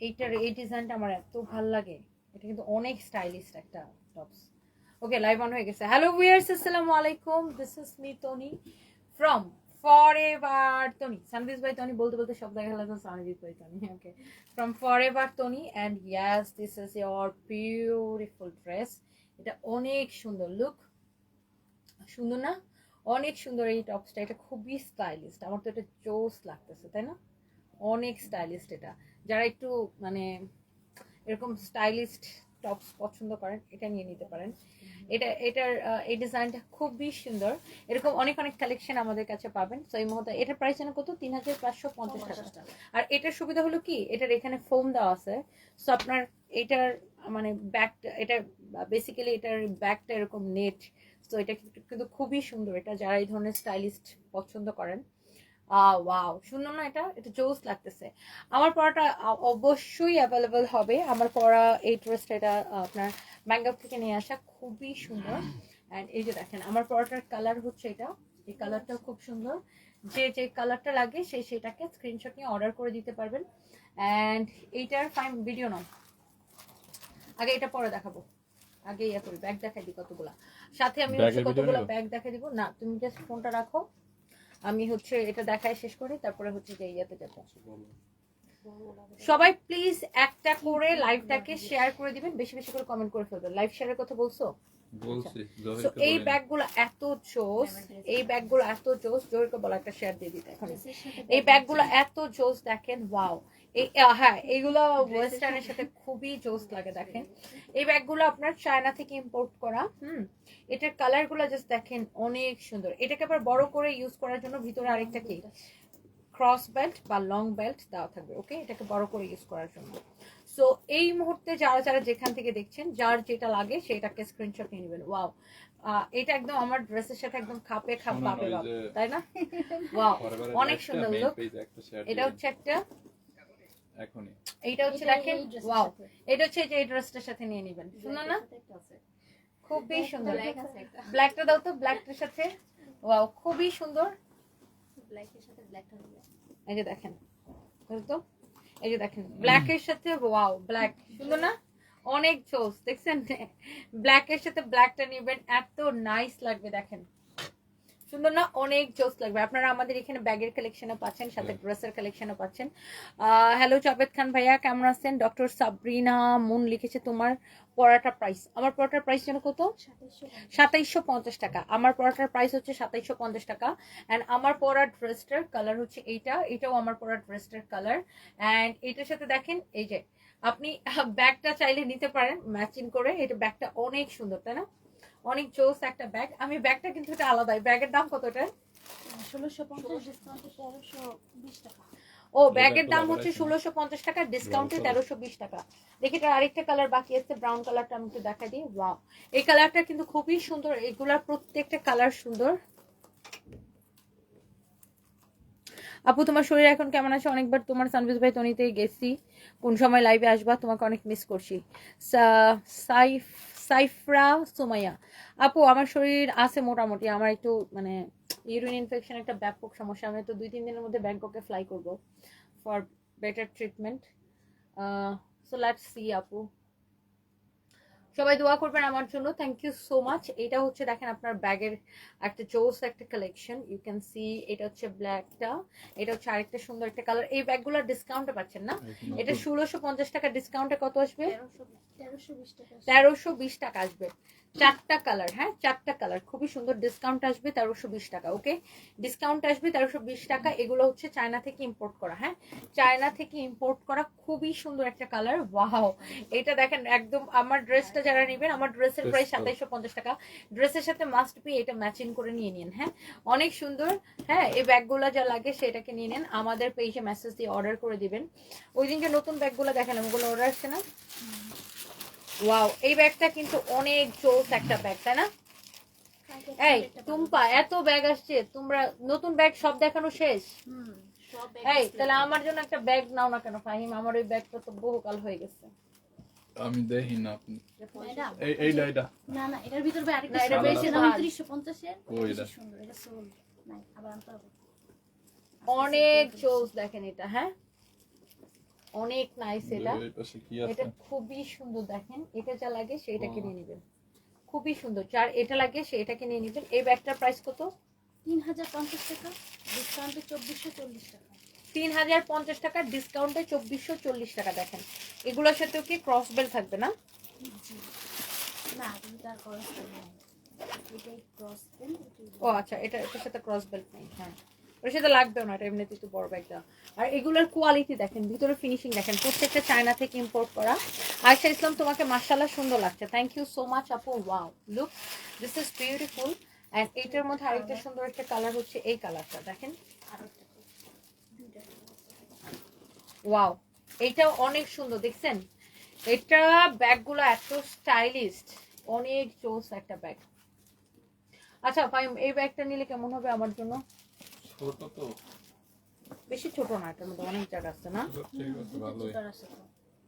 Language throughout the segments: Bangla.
এইটার, এই ডিজাইনটা আমার এত ভালো লাগে। এটা কিন্তু অনেক স্টাইলিশ একটা টপস। ওকে লাইভ অন হয়ে গেছে। হ্যালো ভিউয়ার্স আসসালামু আলাইকুম। This is me Tony from forever Tony সানদিস ভাই টনি বলতে বলতে সব দেখা গেল সানদিস ভাই Tony okay from forever Tony and yes this is your beautiful dress এটা অনেক সুন্দর। লুক সুন্দর না? অনেক সুন্দর এই টপসটা। এটা খুবই স্টাইলিস্ট আমার তো এটা জোস লাগতেছে, তাই না? অনেক স্টাইলিস্ট এটা। যারা একটু মানে এরকম স্টাইলিস্ট টপস পছন্দ করেন এটা নিয়ে নিতে পারেন। এটা এটার এই ডিজাইনটা খুবই সুন্দর। এরকম অনেক অনেক কালেকশন আমাদের কাছে পাবেন। তো এই মুহূর্তে এটার প্রাইস যেন কত? তিন হাজার পাঁচশো পঞ্চাশ টাকা। আর এটার সুবিধা হলো কি? এটার এখানে ফোম দেওয়া আছে। সো আপনার এটার মানে ব্যাগটা এটা বেসিক্যালি এটার ব্যাকটা এরকম নেট তো এটা কিন্তু- কিন্তু খুবই সুন্দর। এটা যারা এই ধরনের স্টাইলিস্ট পছন্দ করেন ওয়াও সুন্দর না এটা এটা জোস লাগতেছে। আমার পড়াটা অবশ্যই অ্যাভেলেবল হবে। আমার পড়া এই ড্রেসটা এটা আপনার ব্যাংকক থেকে নিয়ে আসা খুবই সুন্দর। অ্যান্ড এই যে দেখেন আমার পড়াটার কালার হচ্ছে এটা। এই কালারটাও খুব সুন্দর। যে যে কালারটা লাগে সেই সেটাকে স্ক্রিনশট নিয়ে অর্ডার করে দিতে পারবেন। অ্যান্ড এইটার ফাইন ভিডিও নাও আগে এটা পরে দেখাবো। আগে ইয়ে করি ব্যাগ দেখাই দিই কতগুলা। সাথে আমি কতগুলো ব্যাগ দেখাই দিব। না তুমি জাস্ট ফোনটা রাখো। আমি হচ্ছে এটা দেখায় শেষ করি তারপরে হচ্ছে যে ইয়াতে যাব। সবাই প্লিজ একটা করে লাইভটাকে শেয়ার করে দিবেন বেশি বেশি করে কমেন্ট করে ফেলবেন। লাইভ শেয়ারের কথা বলছো? বলছি So, এই ব্যাগগুলো এত জোস এই ব্যাগগুলো এত জোস জোরকে বলা একটা শেয়ার দিয়ে দিতে। এখন এই ব্যাগগুলো এত জোস দেখেন ওয়াও হ্যাঁ এইগুলো ওয়েস্টার্নের সাথে খুবই জোস লাগে দেখেন। এই ব্যাগগুলো আপনার চায়না থেকে ইম্পোর্ট করা। হুম। এটার কালারগুলো জাস্ট দেখেন অনেক সুন্দর। এটাকে আবার বড় করে ইউজ করার জন্য ভিতরে আরেকটা কি? ক্রস বেল্ট বা লং বেল্ট দেওয়া থাকবে ওকে এটাকে বড় করে ইউজ করার জন্য। সো এই মুহূর্তে যারা যারা যেখান থেকে দেখছেন যার যেটা লাগে সেটাকে স্ক্রিনশট নিয়ে নেবেন। ওয়াও এটা একদম আমার ড্রেসের সাথে একদম খাপে খাপ পাবে তাই না? ওয়াও অনেক সুন্দর look। এটা হচ্ছে একটা এখনই। এইটা হচ্ছে দেখেন ওয়াও এটা হচ্ছে যে এই ড্রেসটার সাথে নিয়ে নেবেন। সুন্দর না? খুবই সুন্দর। ব্ল্যাকটা দাও তো ব্ল্যাকটার সাথে। ওয়াও খুবই সুন্দর। এই যে দেখেন তো এই যে দেখেন ব্ল্যাক এর সাথে ওয়াও ব্ল্যাক সুন্দর না? অনেক জোস দেখছেন? ব্ল্যাক এর সাথে ব্ল্যাকটা নেবেন এত নাইস লাগবে দেখেন। সুন্দর না অনেক জোস লাগবে। আপনারা আমাদের এখানে ব্যাগের কালেকশনও পাচ্ছেন সাথে ড্রেসের কালেকশনও পাচ্ছেন। হ্যালো জাভেদ খান ভাইয়া কেমন আছেন? ডক্টর সাবরিনা মুন লিখেছে তোমার পড়াটা প্রাইস আমার পড়াটার প্রাইস যেন কত? সাতাইশশো পঞ্চাশ টাকা। আমার পড়াটার প্রাইস হচ্ছে সাতাইশশো পঞ্চাশ টাকা। অ্যান্ড আমার পরা ড্রেসটার কালার হচ্ছে এইটা এটাও আমার পরা ড্রেসটার কালার অ্যান্ড এটার সাথে দেখেন এই যে আপনি ব্যাগটা চাইলে নিতে পারেন ম্যাচিং করে। এটা ব্যাগটা অনেক সুন্দর তাই না? অনেক জোস একটা ব্যাগ আমি ব্যাগটা কিন্তু এটা আলাদাই। ব্যাগের দাম কত এটা? ষোলোশো পঞ্চাশ ডিসকাউন্টে তেরোশো বিশ টাকা। ও ব্যাগের দাম হচ্ছে? ষোলোশো পঞ্চাশ টাকা ডিসকাউন্টে। তেরোশো বিশ টাকা। দেখি এটা আরেকটা কালার বাকি আছে ব্রাউন কালারটা আমি একটু দেখা দিই। ওয়াও এই কালারটা কিন্তু খুবই সুন্দর এগুলার প্রত্যেকটা কালার সুন্দর। আপু তোমার শরীর এখন কেমন আছে? অনেকবার তোমার সানভিস ভাই তনিতে গেছি। কোন সময় লাইভে আসবা? তোমাকে অনেক মিস করছি। সাইফ সাইফরা সোমাইয়া। আপু, আমার শরীর আছে মোটামুটি। আমার একটু মানে ইউরিন ইনফেকশন একটা ব্যাপক সমস্যা। আমি তো দুই, তিন দিনের মধ্যে ব্যাংককে ফ্লাই করব for better treatment so let's see আপু। সবাই দোয়া করবেন আমার জন্য। থ্যাংক ইউ সো মাচ এটা হচ্ছে দেখেন আপনার ব্যাগের একটা জোস একটা কালেকশন ইউ ক্যান সি এটা হচ্ছে ব্ল্যাকটা। এটা হচ্ছে আরেকটা সুন্দর একটা কালার এই ব্যাগগুলো ডিসকাউন্টে পাচ্ছেন না? এটা ষোলোশো পঞ্চাশ টাকা ডিসকাউন্টে কত আসবে। তেরোশো বিশ টাকা আসবে। চারটা কালার হ্যাঁ? চারটা কালার খুবই সুন্দর ডিসকাউন্ট আসবে তেরোশো বিশ টাকা ওকে ডিসকাউন্ট আসবে তেরোশো বিশ টাকা। এগুলো হচ্ছে চায়না থেকে ইম্পোর্ট করা হ্যাঁ? চায়না থেকে ইম্পোর্ট করা খুবই সুন্দর একটা কালার ওয়াও এটা দেখেন একদম আমার ড্রেসটা যারা নেবেন আমার ড্রেসের প্রাইস। সাতাইশশো পঞ্চাশ টাকা। ড্রেসের সাথে মাস্ট বি এটা ম্যাচিং করে নিয়ে নিন হ্যাঁ? অনেক সুন্দর হ্যাঁ? এই ব্যাগগুলো যা লাগে সেটাকে নিয়ে নেন। আমাদের পেজে মেসেজ দিয়ে অর্ডার করে দিবেন। ওই দিন যে নতুন ব্যাগগুলো দেখালাম ওগুলো অর্ডার আসছে না? ওয়াও এই ব্যাগটা কিন্তু অনেক জোস একটা ব্যাগ তাই না? এই টুম্পা এত ব্যাগ আসছে তোমরা নতুন ব্যাগ সব দেখানো শেষ? হুম এই তাহলে আমার জন্য একটা ব্যাগ নাও না কেন ফাহিম? আমার ওই ব্যাগটা তো বহুকাল হয়ে গেছে। আমি দেখি না আপনি। এই এইটা এটা না না এটার ভিতর ভাই আরেকটা এটা এটা বেশি দাম ভালো। উনত্রিশশো পঞ্চাশের? এটা। সুন্দর এটা সোল নাই আবার আনতে হবে। অনেক জোস দেখেন এটা হ্যাঁ? অনেক নাইস এটা। এই পাশে কি আছে? এটা খুবই সুন্দর দেখেন এটা যা লাগে সেটা। কিনে নেবেন। খুবই সুন্দর। যার এটা লাগে সে এটা কিনে নেবেন। এই ব্যাগটার প্রাইস কত? তিন হাজার পঞ্চাশ টাকা ডিসকাউন্টে চব্বিশশো চল্লিশ টাকা। তিন হাজার পঞ্চাশ টাকা ডিসকাউন্টে চব্বিশশো চল্লিশ টাকা দেখেন। এগুলোর সাথেও কি ক্রস বেল থাকবে না? না ক্রস পেন ও আচ্ছা এটা এটার সাথে ক্রস বেল্ট নেই হ্যাঁ। ওর সাথে লাগবেও না, এটা এমনিতে তো বড় ব্যাগটা আর এগুলোর কোয়ালিটি দেখেন, ভিতরে ফিনিশিং দেখেন, প্রত্যেকটা চায়না থেকে ইম্পোর্ট করা। আয়সা ইসলাম, তোমাকে মার্শাল্লাহ সুন্দর লাগছে। থ্যাংক ইউ সো মাচ আপু। Wow look this is beautiful and এইটার মধ্যে আরেকটা সুন্দর একটা কালার হচ্ছে এই কালারটা দেখেন। একটা ওয়াও এইটাও অনেক সুন্দর, দেখছেন? এটা ব্যাগগুলো এত স্টাইলিস্ট অনেক জোস একটা ব্যাগ আচ্ছা এই ব্যাগটা নিলে কেমন হবে আমার জন্য? ছোট তো। বেশি ছোট না এটার মধ্যে অনেক জায়গা আছে না?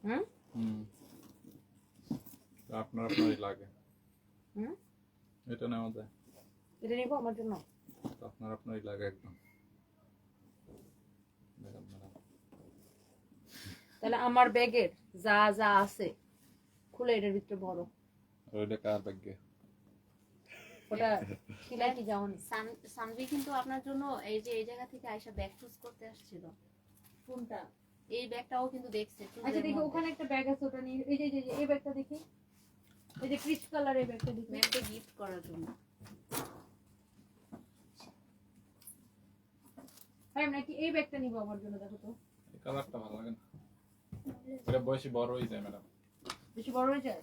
হুম হুম আপনার আপনারই লাগে। হুম? এটা নেওয়া যায়। এটা নিবো আমার জন্য? আপনার আপনারই লাগে একদম। Madam madam. তাহলে আমার ব্যাগের যা যা আছে খুলে এটার ভিতরে বড় ওইটা কার ব্যাগে? ওটা খিলাই কি যাওনি? সান- সানভি কিন্তু আপনার জন্য এই যে এই জায়গা থেকে আয়সা ব্যাগ চুজ করতে আসছিল। কোনটা? এই ব্যাগটাও কিন্তু দেখছে আচ্ছা দেখি ওখানে একটা ব্যাগ আছে ওটা নিয়ে এই যে এই যে, এই ব্যাগটা দেখি। এই যে ক্রিচ কালার এই ব্যাগটা দেখি। ব্যাগটা গিফট করার জন্য। হ্যাঁ নাকি এই ব্যাগটা নিবো আমার জন্য দেখো তো। এই কালারটা ভালো লাগে না। এটা বয়সী বড় হয়ে যায় ম্যাডাম বেশি বড় হয়ে যায়?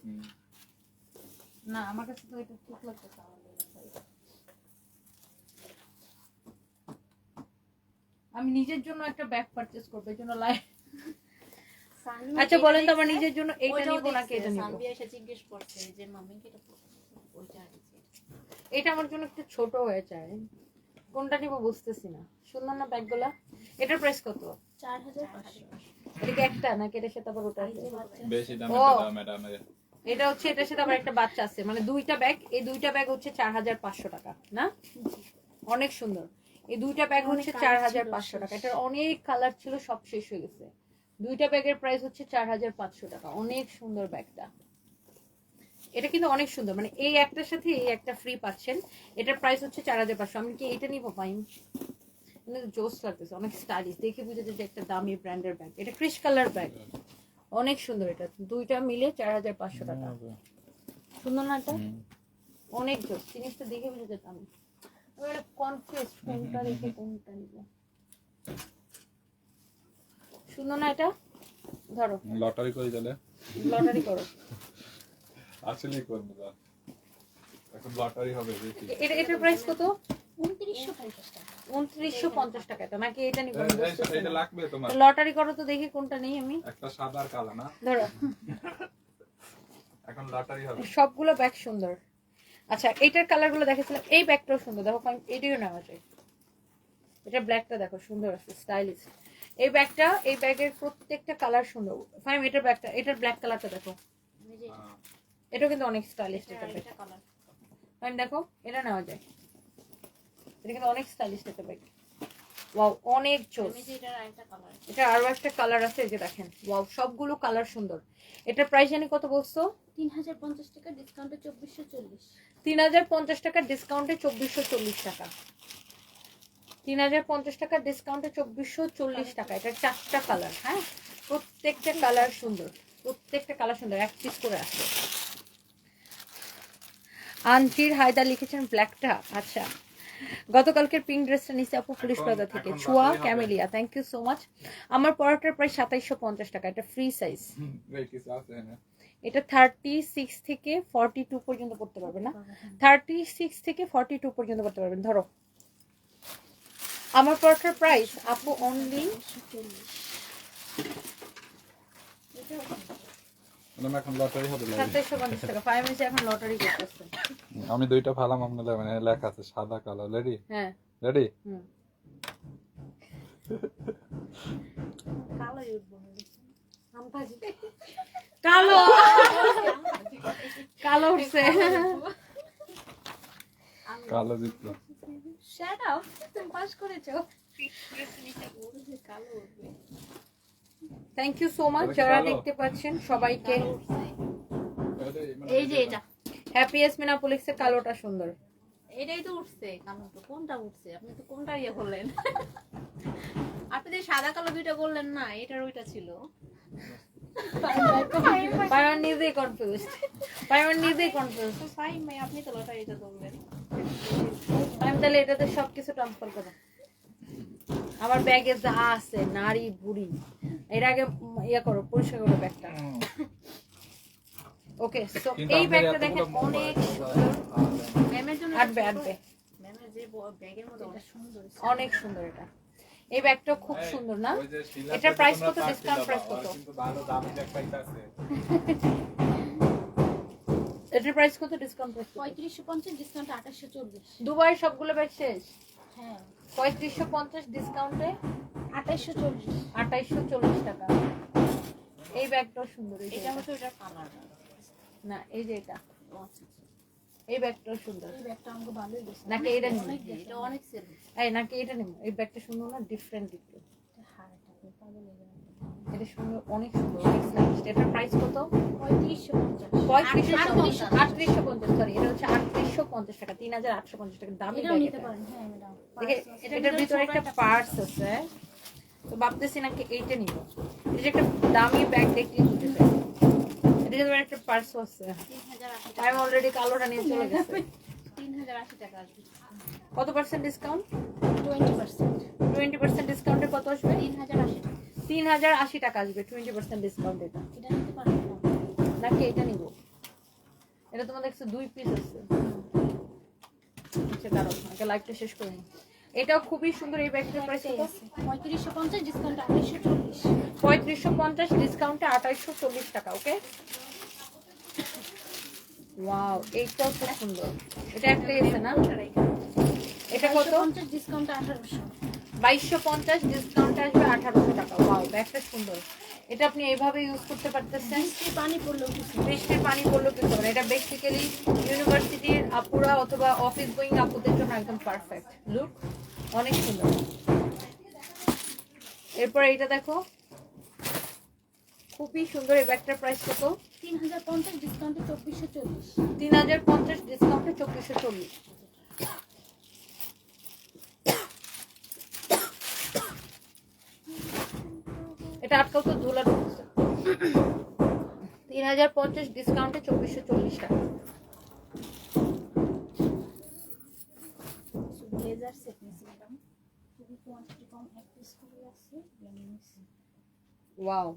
না আমার কাছে তো এটা ঠিক লাগতেছে আমার জন্য, sorry। আমি নিজের জন্য একটা ব্যাগ পারচেজ করব এই জন্য লাই সানভি আচ্ছা বলেন তো আমার নিজের জন্য এইটা নিবো নাকি এটা নিবো? সানভি এসে জিজ্ঞেস করছে যে মাম্মি কি এটা ওইটা এটা আমার জন্য একটু ছোট হয়ে যায়। কোনটা নিবো বুঝতেছি না। সুন্দর না ব্যাগগুলা। এটার প্রাইস কত? চার হাজার পাঁচশো। এটা কি একটা? নাকি এটার সাথে আবার ওটা বেশি দামে ও। ম্যাডাম এটা হচ্ছে এটার সাথে আবার একটা বাচ্চা আছে। মানে দুইটা ব্যাগ এই দুইটা ব্যাগ হচ্ছে চার হাজার পাঁচশো টাকা না? অনেক সুন্দর। এই দুইটা ব্যাগ অনেক হচ্ছে চার হাজার পাঁচশো টাকা। এটার অনেক কালার ছিল সব শেষ হয়ে গেছে। দুইটা ব্যাগের প্রাইস হচ্ছে চার হাজার পাঁচশো টাকা। অনেক সুন্দর ব্যাগটা এটা কিন্তু অনেক সুন্দর। মানে এই একটার সাথে এই একটা ফ্রি পাচ্ছেন। এটার প্রাইস হচ্ছে চার হাজার পাঁচশো। আমি কি এটা নিবো পাইম কিন্তু জোস লাগতেছে। অনেক স্টাইলিশ দেখে বুঝে যে একটা দামি ব্র্যান্ডের ব্যাগ এটা ক্রিশ কালার ব্যাগ অনেক সুন্দর এটা। দুইটা মিলে চার হাজার পাঁচশো টাকা। সুন্দর না এটা? অনেক জোস। জিনিসটা দেখে বুঝে যেতাম এবারে কনফিউজ কোনটা রেখে কোনটা নিব সুন্দর না এটা? ধরো। লটারি করে দিলে। লটারি করো। আসলেই করব যা। এখন লটারি হবে দেখি। এটা এটার প্রাইস কত? উনত্রিশশো পঞ্চাশ টাকা। উনত্রিশশো পঞ্চাশ টাকা এটা নাকি এটা নিব? এটা লাগবে তোমার। লটারি করো তো দেখি কোনটা নেই আমি। একটা সাদা আর কালো না? ধরো। এখন লটারি হবে। সবগুলো ব্যাগ সুন্দর। আচ্ছা এইটার কালারগুলো দেখেছিলাম এই ব্যাগটাও সুন্দর। দেখো এটিও নেওয়া যায় এটা ব্ল্যাকটা দেখো সুন্দর আছে স্টাইলিশ এই ব্যাগটা এই ব্যাগের প্রত্যেকটা কালার সুন্দর। ফাইম এটার ব্যাগটা এটার ব্ল্যাক কালারটা দেখো। এটাও কিন্তু অনেক স্টাইলিশ এটা ব্যাগ ফাইম দেখো এটা নেওয়া যায়। এটা কিন্তু অনেক স্টাইলিশ একটা ব্যাগ ওয়াও অনেক কালার এটা আরও একটা কালার আছে এই যে দেখেন। ওয়াও সবগুলো কালার সুন্দর। এটার প্রাইস জানি কত বলছো? তিন হাজার পঞ্চাশ টাকা ডিসকাউন্টে চব্বিশশো চল্লিশ। তিন হাজার পঞ্চাশ টাকার ডিসকাউন্টে চব্বিশশো চল্লিশ টাকা। তিন হাজার পঞ্চাশ টাকার ডিসকাউন্টে চব্বিশশো চল্লিশ টাকা। এটা চারটা কালার হ্যাঁ? প্রত্যেকটা কালার সুন্দর। প্রত্যেকটা কালার সুন্দর। এক পিস করে আছে আনজির হায়দার লিখেছেন ব্ল্যাকটা আচ্ছা। গতকালকের পিঙ্ক ড্রেসটা নিচে আপু পুলিশ প্লাজা থেকে। Chhoa Camellia thank you so much আমার পরোটার প্রায় সাতাইশশো পঞ্চাশ টাকা এটা ফ্রি সাইজ আছে না এটা থার্টি সিক্স থেকে ফর্টি টু পর্যন্ত পড়তে পারবে না। থার্টি সিক্স থেকে ফর্টি টু পর্যন্ত করতে পারবেন ধরো। আমার পরোটার প্রাইস আপু অনলি চল্লিশ এখন লটারি হবে আমি দুইটা ফালাম আপনার মানে লেখা আছে সাদা কালো রেডি হ্যাঁ। রেডি কালো! কালো উঠছে। কালো জিতলো। আপ তুমি পাস করেছ। কালো উঠবে। থ্যাংক ইউ সো মাচ যারা দেখতে পাচ্ছেন সবাইকে। উঠছে। এই যে এটা। হ্যাপি এসমিনা পুলিশের কালোটা সুন্দর। এটাই তো উঠছে কালো তো কোনটা উঠছে? আপনি তো কোনটা ইয়ে করলেন? আপনি যে সাদা কালো দুইটা বললেন না এটার ওইটা ছিল। পায়ন নিজেই কনফিউজ পায়ন নিজেই কনফিউজ ফাইন ভাই আপনি তো লোটা এটা বললেন আমি তাহলে এটাতে সবকিছু ট্রান্সফার করো। আমার ব্যাগে যা আছে নারী বুড়ি এর আগে ইয়ে করো পরিষ্কার করো ব্যাগটা। ওকে কিন্তু এই ব্যাগটা দেখেন অনেক আর- ম্যামের জন্য আটবে আটবে। ম্যামের যে ব্যাগের মধ্যে অনেক সুন্দর এটা। এই ব্যাগটা খুব সুন্দর না? price তোমরা কত? বাবা, price কত? কিন্তু ভালো দামি ব্যাগ পাইতাছে। এটার প্রাইস কত? ডিসকাউন্ট প্রাইস পঁয়ত্রিশশো পঞ্চাশ ডিসকাউন্ট আঠাশশো চল্লিশ। দুবাই সবগুলো ব্যাগ শেষ? হ্যাঁ। পঁয়ত্রিশশো পঞ্চাশ ডিসকাউন্টে চল্লিশ। আঠাইশশো চল্লিশ টাকা। এই ব্যাগটাও সুন্দর এটা। হচ্ছে ওটা কালার না এই যে এটা। এই ব্যাগটাও সুন্দর। এই ব্যাগটা আমাকে ভালোই নাকি এটা নিব? এটা অনেক সেল এই নাকি এটা নেব? এই ব্যাগটা সুন্দর না? ডিফারেন্ট একটু। এটা সুন্দর অনেক সুন্দর। অনেক স্টাইলিশ এটার প্রাইস কত? পঁয়ত্রিশশো পঞ্চাশ। আটত্রিশশো পঞ্চাশ সরি এটা হচ্ছে আটত্রিশশো পঞ্চাশ টাকা তিন হাজার আটশো পঞ্চাশ টাকা দামি এটা। হ্যাঁ এটার ভিতরে একটা পার্স আছে। তো ভাবতেছি নাকি এইটা নিব। যে একটা দামি ব্যাগ নিতে চাই এটা ভিতরে একটা পার্সও আছে। আমি অলরেডি কালোটা নিয়ে চলে গেছে। কত percent discount twenty percent. Twenty percent ডিসকাউন্টে কত আসবে? তিন হাজার আশি টাকা। তিন হাজার আশি টাকা আসবে টোয়েন্টি পার্সেন্ট ডিসকাউন্ট এটা। এটা নিতে পারেন নাকি এটা নিব? এটা তোমার দেখছ দুই পিস আছে। আচ্ছা দাঁড়াও আগে লাইভটা শেষ করে নিই। এটাও খুবই সুন্দর এই ব্যাগটার প্রাইস কত? পঁয়ত্রিশশো পঞ্চাশ ডিসকাউন্ট আঠাশশো চল্লিশ। পঁয়ত্রিশশো পঞ্চাশ ডিসকাউন্টে আঠাইশশো চল্লিশ টাকা ওকে? ওয়াও এইটাও খুব সুন্দর। এটা একটা এসে না? এটা কত? পঞ্চাশ ডিসকাউন্ট আঠারোশো। বাইশশো পঞ্চাশ ডিসকাউন্ট আসবে আঠারোশো টাকা। ওয়াও ব্যাগটা সুন্দর। এটা আপনি এইভাবে ইউজ করতে পারতেছেন। পানি পড়লেও কিছু বৃষ্টির পানি পড়লেও কিছু হবে এটা বেসিক্যালি ইউনিভার্সিটির আপুরা অথবা অফিস গোয়িং আপুদের জন্য একদম পারফেক্ট লুক অনেক সুন্দর। এরপর এইটা দেখো। খুবই সুন্দর এই ব্যাগটার প্রাইস কত? তিন হাজার পঞ্চাশ ডিসকাউন্টে চব্বিশশো চল্লিশ। তিন হাজার পঞ্চাশ ডিসকাউন্টে চব্বিশশো চল্লিশ। এটা আটকাও তো ধুলা ঢুকছে তিন হাজার পঞ্চাশ ডিসকাউন্টে চব্বিশশো চল্লিশ টাকা। ব্লেজার সেট নিয়েছি ম্যাডাম। খুবই কোয়ান্টিটি কম এক পিস করে আছে ওয়াও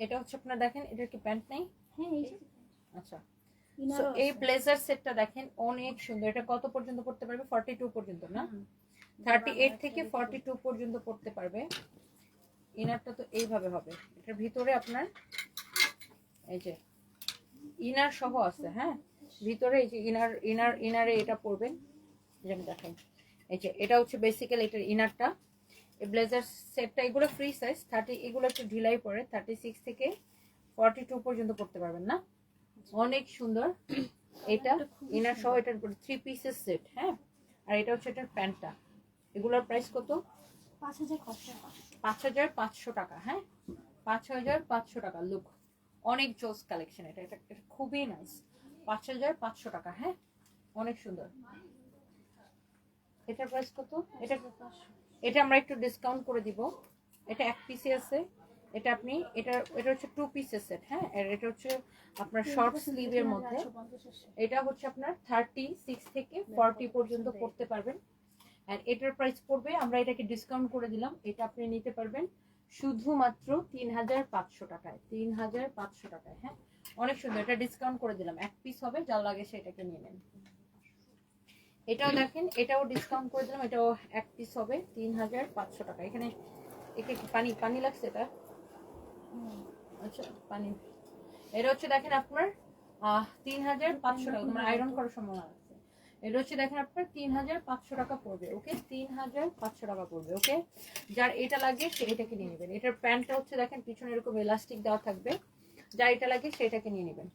এটা হচ্ছে আপনার দেখেন এটার কি প্যান্ট নেই? হ্যাঁ এই আচ্ছা। এই। ব্লেজার সেটটা দেখেন অনেক সুন্দর। এটা কত পর্যন্ত পড়তে পারবে? ফর্টি টু পর্যন্ত না। থার্টি এইট থেকে ফর্টি টু পর্যন্ত পড়তে পারবে। ইনারটা তো এইভাবে হবে। এটার ভিতরে আপনার এই যে ইনার সহ আছে হ্যাঁ? ভিতরে এই যে ইনার ইনার ইনারে এটা পড়বেন। যেমন দেখেন এই যে এটা হচ্ছে বেসিক্যালি এটার ইনারটা এই ব্লেজার সেটটা এগুলো ফ্রি সাইজ থার্টি এগুলো একটু ঢিলাই পড়ে থার্টি সিক্স থেকে ফর্টি টু পর্যন্ত পড়তে পারবেন না? অনেক সুন্দর। এটা ইনার সহ এটার থ্রি পিসের সেট হ্যাঁ? আর এটা হচ্ছে এটার প্যান্টটা এগুলোর প্রাইস কত? পাঁচ হাজার পাঁচশো পাঁচ হাজার পাঁচশো টাকা হ্যাঁ? পাঁচ হাজার পাঁচশো টাকা লুক অনেক জোস কালেকশন এটা। এটা খুবই নাইস পাঁচ হাজার পাঁচশো টাকা হ্যাঁ? অনেক সুন্দর। এটার প্রাইস কত? এটা এটা আমরা একটু ডিসকাউন্ট করে দিব। এটা এক পিসে আছে। এটা আপনি এটা এটা হচ্ছে টু পিসের সেট হ্যাঁ? এটা হচ্ছে আপনার শর্ট স্লিভের মধ্যে। এটা হচ্ছে আপনার থার্টি সিক্স থেকে ফর্টি পর্যন্ত পড়তে পারবেন। আর এটার প্রাইস পড়বে, আমরা এটাকে ডিসকাউন্ট করে দিলাম। এটা আপনি নিতে পারবেন শুধুমাত্র তিন হাজার পাঁচশো টাকায়। তিন হাজার পাঁচশো টাকায় হ্যাঁ? অনেক সুন্দর, এটা ডিসকাউন্ট করে দিলাম। এক পিস হবে যা লাগে সেটাকে নিয়ে নেন। এটাও দেখেন, এটাও ডিসকাউন্ট করে দিলাম, এটাও এক পিস হবে তিন হাজার পাঁচশো টাকা। এখানে একে পানি পানি লাগছে এটা? আচ্ছা পানি। এটা হচ্ছে দেখেন আপনার তিন হাজার পাঁচশো টাকা। তোমার আয়রন করার সম্ভাবনা এটা হচ্ছে দেখেন আপনার তিন হাজার পাঁচশো টাকা পড়বে ওকে তিন হাজার পাঁচশো টাকা পড়বে ওকে যার এটা লাগে সে এটাকে নিয়ে নেবেন। এটার প্যান্টটা হচ্ছে দেখেন, পিছনে এরকম এলাস্টিক দেওয়া থাকবে যার এটা লাগে সেটাকে নিয়ে নেবেন।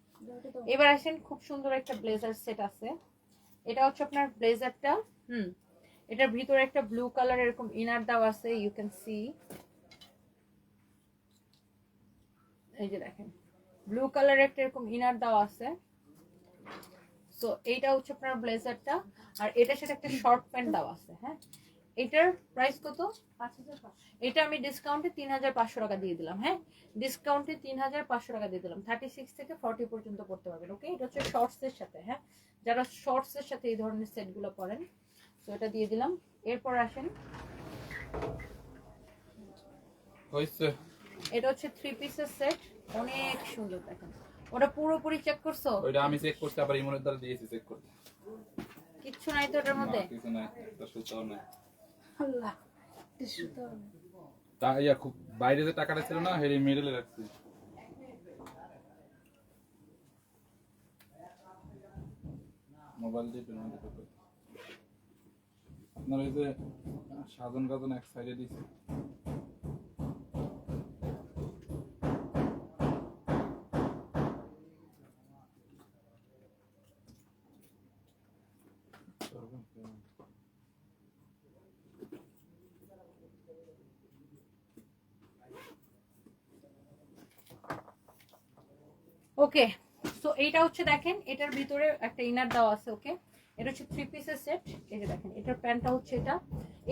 এবার আসেন, খুব সুন্দর একটা ব্লেজার সেট আছে। এটা হচ্ছে আপনার ব্লেজারটা হুম, এটার ভিতরে একটা ব্লু কালার এরকম ইনার দেওয়া আছে ইউ ক্যান সি এই যে দেখেন ব্লু কালার একটা এরকম ইনার দেওয়া আছে। সো এইটা হচ্ছে আপনার ব্লেজারটা আর এটার সাথে একটা শর্ট প্যান্ট দেওয়া আছে হ্যাঁ? এটার প্রাইস কত? এটা আমি ডিসকাউন্টে তিন হাজার পাঁচশো টাকা দিয়ে দিলাম হ্যাঁ? ডিসকাউন্টে তিন হাজার পাঁচশো টাকা দিয়ে দিলাম। থার্টি সিক্স থেকে ফর্টি পর্যন্ত করতে পারবেন ওকে এটা হচ্ছে শর্টস এর সাথে হ্যাঁ? যারা শর্টস এর সাথে এই ধরনের সেটগুলো পরেন তো এটা দিয়ে দিলাম। এরপর আসেন। এটা হচ্ছে থ্রি পিসের সেট অনেক সুন্দর দেখেন। ওটা পুরোপুরি চেক করছ? ওইটা আমি চেক করতে আবার ইমনের দ্বারা দিয়েছি চেক করতে। কিচ্ছু নাই তো ওটার মধ্যে? কিছু নাই একটা সুতাও নাই। আল্লাহ এটা সুতো তা ইয়া খুব বাইরে যে টাকাটা ছিল না হেরি মিডলে রাখছি। মোবাইল দিয়ে পেমেন্ট দিতে পারি আপনার ওই যে সাধন গাজন এক সাইডে দিয়েছি। ওকে তো এইটা হচ্ছে দেখেন, এটার ভিতরে একটা ইনার দেওয়া আছে ওকে এটা হচ্ছে থ্রি পিসের সেট এই যে দেখেন, এটার প্যান্টটা হচ্ছে এটা।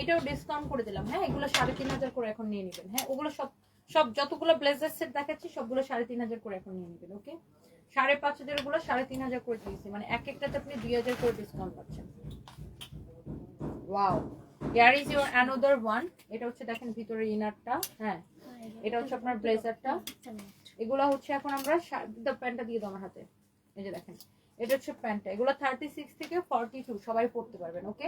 এটাও ডিসকাউন্ট করে দিলাম হ্যাঁ? এগুলো সাড়ে তিন হাজার করে এখন নিয়ে নেবেন হ্যাঁ? ওগুলো সব সব যতগুলো ব্লেজার সেট দেখাচ্ছি, সবগুলো সাড়ে তিন হাজার করে এখন নিয়ে নেবেন ওকে সাড়ে পাঁচ হাজারগুলো সাড়ে তিন হাজার করে দিয়েছি মানে এক একটাতে আপনি দুই হাজার করে ডিসকাউন্ট পাচ্ছেন। Wow year is your another one এটা হচ্ছে দেখেন ভিতরে ইনারটা হ্যাঁ? এটা হচ্ছে আপনার ব্লেজারটা। এগুলো হচ্ছে এখন আমরা প্যান্টটা দিয়ে দাও আমার হাতে। এই যে দেখেন এটা হচ্ছে প্যান্টটা এগুলো থার্টি সিক্স থেকে ফর্টি টু সবাই পড়তে পারবেন ওকে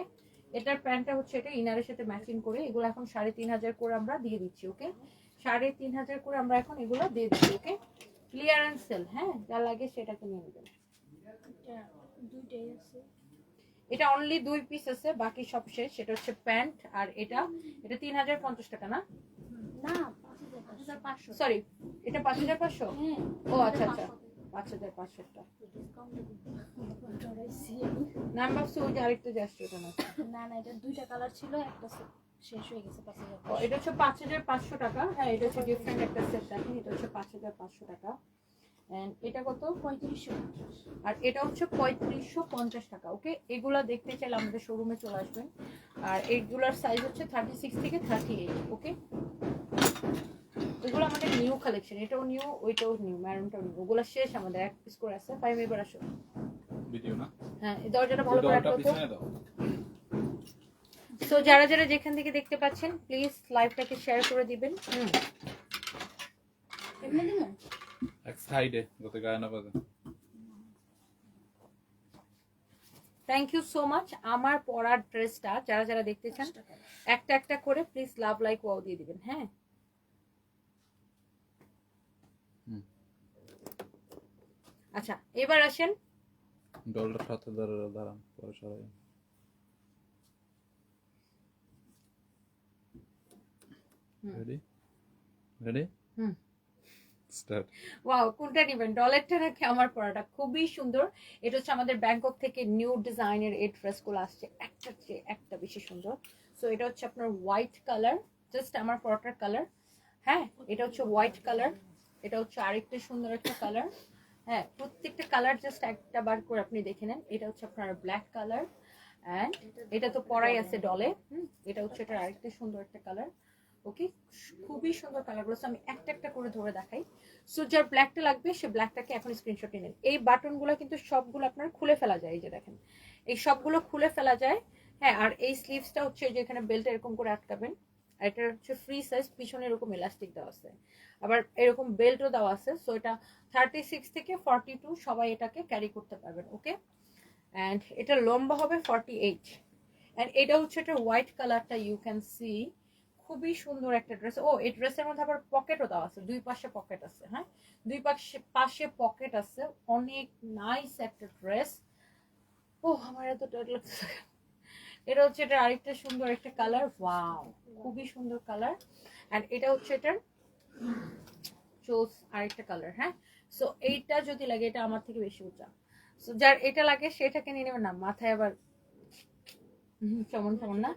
এটার প্যান্টটা হচ্ছে এটা ইনারের সাথে ম্যাচিং করে এগুলো এখন সাড়ে তিন হাজার করে আমরা দিয়ে দিচ্ছি ওকে সাড়ে তিন হাজার করে আমরা এখন এগুলো দিয়ে দিচ্ছি ওকে ক্লিয়ারেন্স সেল হ্যাঁ? যা লাগে সেটাকে নিয়ে নেবেন। এটা অনলি দুই পিস আছে বাকি সব শেষ। সেটা হচ্ছে প্যান্ট আর এটা এটা তিন হাজার পঞ্চাশ টাকা না? না সরি এটা পাঁচ হাজার পাঁচশো? ও আচ্ছা আচ্ছা। পাঁচ হাজার পাঁচশোটা। ডিসকাউন্ট না আমি ভাবছি ওই যে আরেকটা যে আসছে ওটা না না না এটা দুইটা কালার ছিল একটা শেষ হয়ে গেছে পাঁচ হাজার এটা হচ্ছে পাঁচ হাজার পাঁচশো টাকা। হ্যাঁ এটা হচ্ছে ডিফারেন্ট একটা সেট দেখেন এটা হচ্ছে পাঁচ হাজার পাঁচশো টাকা। এটা কত? পঁয়ত্রিশশো আর এটা হচ্ছে পঁয়ত্রিশশো পঞ্চাশ টাকা ওকে এগুলা দেখতে চাইলে আমাদের শোরুমে চলে আসবেন। আর এইগুলার সাইজ হচ্ছে থার্টি সিক্স থেকে থার্টি এইট ওকে এগুলো আমাদের নিউ কালেকশন এটাও নিউ ওইটাও নিউ ম্যারুনটাও নিউ ওগুলো শেষ আমাদের এক পিস করে আছে ফাইভ এবার আসো। ভিডিও না? হ্যাঁ এই দরজাটা ভালো করে রাখো তো। তো যারা যারা যেখান থেকে দেখতে পাচ্ছেন প্লিজ লাইভটাকে শেয়ার করে দিবেন। হুম। এমনি দিন এক সাইডে যাতে গায়ে না বাজে। থ্যাংক ইউ সো মাচ আমার পরার ড্রেসটা যারা যারা দেখতে চান একটা একটা করে প্লিজ লাভ লাইক ওয়াও দিয়ে দিবেন হ্যাঁ? আচ্ছা এবার আসেন। ডলটা সাথে ধরে দাঁড়ান পরে সরাই। রেডি রেডি হুম। স্টার্ট ওয়াও কোনটা নেবেন? ডলারটা নাকি আমার পরাটা? খুবই সুন্দর। এটা হচ্ছে আমাদের ব্যাংকক থেকে নিউ ডিজাইনের এই ড্রেসগুলো আসছে। একটা চেয়ে একটা বেশি সুন্দর। সো এটা হচ্ছে আপনার হোয়াইট কালার জাস্ট আমার পরাটার কালার হ্যাঁ এটা হচ্ছে হোয়াইট কালার এটা হচ্ছে আরেকটা সুন্দর একটা কালার হ্যাঁ প্রত্যেকটা কালার জাস্ট একটা বার করে আপনি দেখে নেন। এটা হচ্ছে আপনার ব্ল্যাক কালার অ্যান্ড এটা তো পরাই আছে ডলে এটা হচ্ছে এটা আরেকটা সুন্দর একটা কালার ওকে খুবই সুন্দর কালারগুলো আমি একটা একটা করে ধরে দেখাই। সো যার ব্ল্যাকটা লাগবে, সে ব্ল্যাকটাকে এখন স্ক্রিনশটে নেন এই বাটনগুলো কিন্তু সবগুলো আপনার খুলে ফেলা যায়, এই যে দেখেন। এই সবগুলো খুলে ফেলা যায়। হ্যাঁ আর এই স্লিভসটা হচ্ছে যে এখানে বেল্ট এরকম করে আটকাবেন। আর এটা হচ্ছে ফ্রি সাইজ পিছনে এরকম ইলাস্টিক দেওয়া আছে। আবার এরকম বেল্টও দেওয়া আছে সো এটা থার্টি সিক্স থেকে ফর্টি টু সবাই এটাকে ক্যারি করতে পারবেন ওকে অ্যান্ড এটা লম্বা হবে ফর্টি এইট অ্যান্ড এটা হচ্ছে এটা হোয়াইট কালারটা ইউ ক্যান সি খুবই সুন্দর একটা ড্রেস ও এই ড্রেসের মধ্যে আবার পকেটও দেওয়া আছে, দুই পাশে পকেট আছে হ্যাঁ? দুই পাশে পাশে পকেট আছে। অনেক নাইস একটা ড্রেস ও আমার এত লাগছে এটা হচ্ছে এটা আরেকটা সুন্দর একটা কালার ওয়াও খুবই সুন্দর কালার অ্যান্ড এটা হচ্ছে এটার চোস আরেকটা কালার হ্যাঁ? সো এইটা যদি লাগে এটা আমার থেকে বেশি উঁচা। সো যার এটা লাগে সেটাকে নিয়ে নেবেন না মাথায় আবার হুম, সমান সমান না?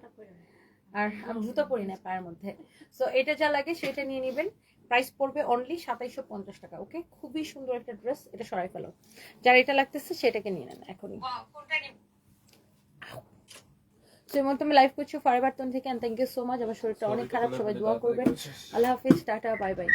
আর আমি জুতো পরি না পায়ের মধ্যে। সো এটা যা লাগে সেটা নিয়ে নেবেন। প্রাইস পড়বে অনলি সাতাইশো পঞ্চাশ টাকা ওকে খুবই সুন্দর একটা ড্রেস এটা সরাই ফেলো। যার এটা লাগতেছে সেটাকে নিয়ে নেন এখনই। সো এমন তুমি লাইভ করছ ফরেভার তোন থেকে থ্যাংক ইউ সো মাচ আমার শরীরটা অনেক খারাপ সবাই দোয়া করবেন। আল্লাহ হাফিজ টাটা বাই বাই